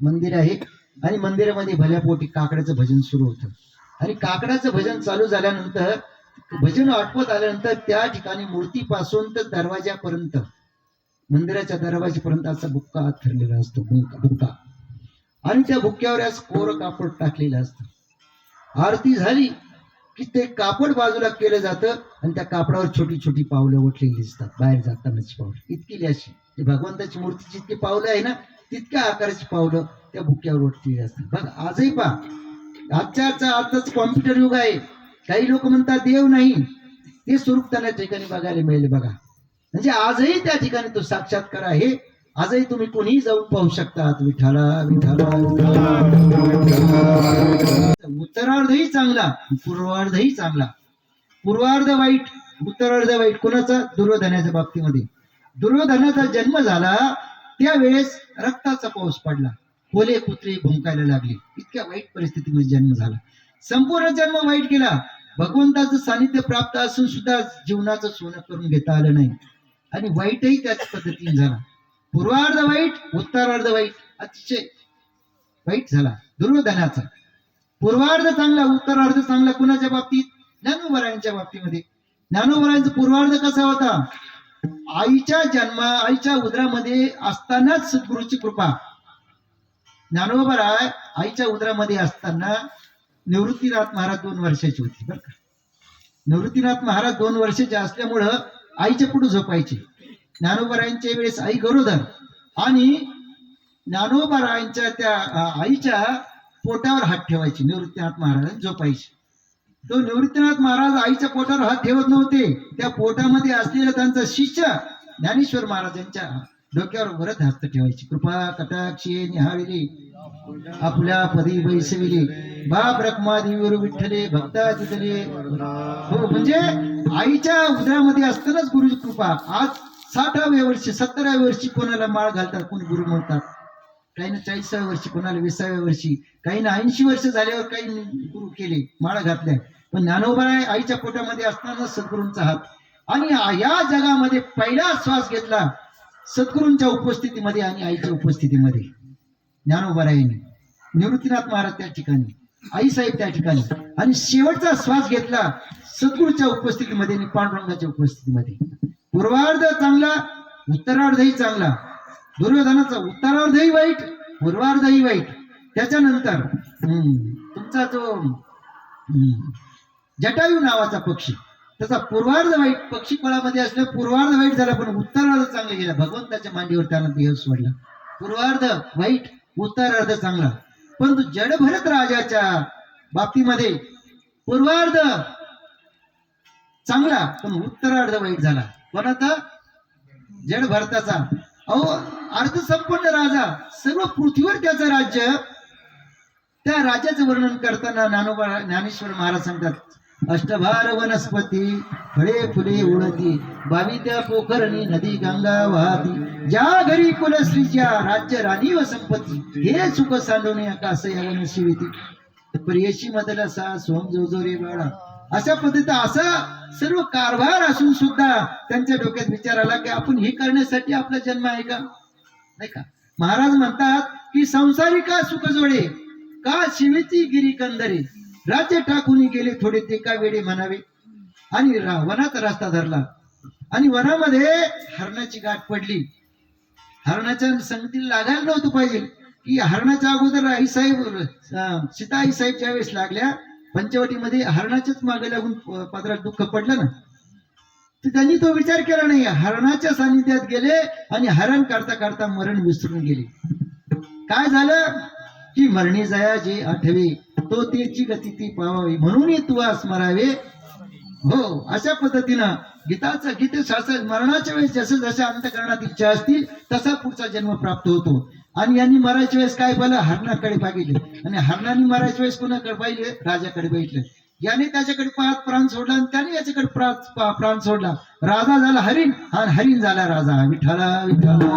मंदिर आहे आणि मंदिरामध्ये भल्यापोटी काकड्याचं भजन सुरू होतं. आणि काकड्याचं भजन चालू झाल्यानंतर भजन आटपत आल्यानंतर त्या ठिकाणी मूर्तीपासून तर दरवाजापर्यंत मंदिराच्या दरवाजेपर्यंत असा बुक्का ठरलेला असतो बुक्का आणि त्या बुक्क्यावर आज कोर कापड टाकलेलं असतं. आरती झाली की ते कापड बाजूला केलं जातं आणि त्या कापडावर छोटी छोटी पावलं उठलेली दिसतात. बाहेर जातानाच पावलं. इतकी अशी भगवंताची मूर्ती जितकी पावलं आहे ना तितक्या आकाराची पावलं त्या भुक्यावर उठलेली असतात. बघ आजही पहा. आजच्या आजचा आजच कॉम्प्युटर युग आहे. काही लोक म्हणतात देव नाही. ते स्वरूप त्यांना ठिकाणी बघायला मिळेल बघा. म्हणजे आजही त्या ठिकाणी तो साक्षात्कार आहे. आजही तुम्ही कोणीही जाऊन पाहू शकतात. विठाला विठाला उत्तरार्धही चांगला पूर्वार्धही चांगला. पूर्वार्ध वाईट उत्तरार्ध वाईट. कोणाचा? दुर्योधनाच्या बाबतीमध्ये. दुर्योधनाचा जन्म झाला त्यावेळेस रक्ताचा पाऊस पडला. कोले कुत्रे भुंकायला लागले. इतक्या वाईट परिस्थितीमध्ये जन्म झाला. संपूर्ण जन्म वाईट गेला भगवंताचं सानिध्य प्राप्त असून सुद्धा जीवनाचं सोनं करून घेता आलं नाही. आणि वाईटही त्याच पद्धतीने झाला. पूर्वार्ध वाईट उत्तरार्ध वाईट. अतिशय वाईट झाला. दुर्योधनाचा. पूर्वार्ध चांगला उत्तरार्ध चांगला कुणाच्या बाबतीत? ज्ञानोबरायांच्या बाबतीमध्ये. ज्ञानोबरायांचा पूर्वार्ध कसा होता? आईच्या जन्मा आईच्या उदरामध्ये असतानाच सद्गुरूची कृपा. ज्ञानोबराय आईच्या उदरामध्ये असताना निवृत्तीनाथ महाराज दोन वर्षाची होती बरं का? निवृत्तीनाथ महाराज दोन वर्षाचे असल्यामुळं आईच्या पुढे झोपायचे. ज्ञानोबरायांच्या वेळेस आई गरोदर आणि ज्ञानोबरायांच्या त्या आईच्या पोटावर हात ठेवायची. निवृत्तीनाथ महाराज झोपायचे तो निवृत्तीनाथ महाराज आईच्या पोटावर हात ठेवत नव्हते. त्या पोटामध्ये असलेला त्यांचा शिष्य ज्ञानेश्वर महाराजांच्या डोक्यावर वरत हस्त ठेवायची. कृपा कटाक्षी निहाळिली आपल्या पदी बैसविले. बाप रखमादेवीवर विठ्ठले भक्ता जिथले हो म्हणजे आईच्या उदरामध्ये असतानाच गुरुची कृपा. आज साठाव्या वर्षी सत्तराव्या वर्षी कोणाला माळ घालतात कोणी गुरु म्हणतात? काही ना चाळीसाव्या वर्षी कोणाला विसाव्या वर्षी काही ना ऐंशी वर्ष झाल्यावर काही गुरु केले माळ घातल्या. पण ज्ञानोबा आईच्या पोटामध्ये असताना सद्गुरूंचा हात. आणि या जगामध्ये पहिला श्वास घेतला सद्गुरूंच्या उपस्थितीमध्ये आणि आईच्या उपस्थितीमध्ये. ज्ञानोबरायांनी निवृत्तीनाथ महाराज त्या ठिकाणी आई साहेब त्या ठिकाणी. आणि शेवटचा श्वास घेतला सद्गुरूच्या उपस्थितीमध्ये आणि पांडुरंगाच्या उपस्थितीमध्ये. पूर्वार्ध चांगला उत्तरार्धही चांगला. दुर्योधनाचा उत्तरार्धही वाईट पूर्वार्धही वाईट. त्याच्यानंतर हम्म, तुमचा जो हम्म, जटायू नावाचा पक्षी त्याचा पूर्वार्ध वाईट पक्षी फळामध्ये असल्या पूर्वार्ध वाईट झाला पण उत्तरार्ध चांगला गेला. भगवंताच्या मांडीवर त्यानं यश सोडला पूर्वार्ध वाईट उत्तरार्ध चांगला. परंतु जडभरत राजाच्या बाबतीमध्ये पूर्वार्ध चांगला पण उत्तरार्ध वाईट झाला. कोणाचा जड भारताचा. अहो अर्धसंपन्न राजा सर्व पृथ्वीवर त्याचं राज्य त्या राज्याचं वर्णन करताना ज्ञानोबा ज्ञानेश्वर महाराज सांगतात अष्टभार वनस्पती फळे फुले उडती बावी त्या पोखरणी नदी गंगा वाहती ज्या घरी कुलश्रीच्या राज्य राणी व संपत्ती हे सुख सांडवणे आकाश या शिविती प्रियशी मदला सा सोम जोजोरे बाळा. अशा पद्धतीत असा सर्व कारभार असून सुद्धा त्यांच्या डोक्यात विचार आला की आपण हे करण्यासाठी आपला जन्म आहे का? नाही का? महाराज म्हणतात की संसारिका सुख जोडे का शिवेची गिरी कंदरे? राज्य टाकून गेले थोडे ते का वेळे म्हणावे? आणि वनात रस्ता धरला. आणि वनामध्ये हरणाची गाठ पडली. हरणाच्या संगतीला लागायला नव्हतं पाहिजे. की हरणाच्या अगोदर आई साहेब सीताई सीता आई साहेब ज्यावेळेस लागल्या पंचवटीमध्ये हरणाच्याच मागे लागून पात्रात पदरात दुःख पडलं ना? तर त्यांनी तो विचार केला नाही. हरणाच्या सानिध्यात गेले आणि हरण करता करता मरण विसरून गेले. काय झालं? की मरणी जया जे आठवे तो तेची गती ती पावावी म्हणून तू स्मरावे. हो अशा पद्धतीनं गीताचं गीतशास्त्र मरणाच्या वेळेस जसं जशा अंतकरणात इच्छा असतील तसा पुढचा जन्म प्राप्त होतो. आणि यांनी मरायच्या वेळेस काय पाहिलं हरणाकडे पाहिजे आणि हरणाने मरायच्या वेळेस कुणाकडे पाहिले? राजाकडे बघितलं याने त्याच्याकडे पाच प्राण सोडला आणि त्याने याच्याकडे पा- प्राण सोडला. राजा झाला हरिण आणि हरिण झाला राजा. विठ्ठला विठ्ठला.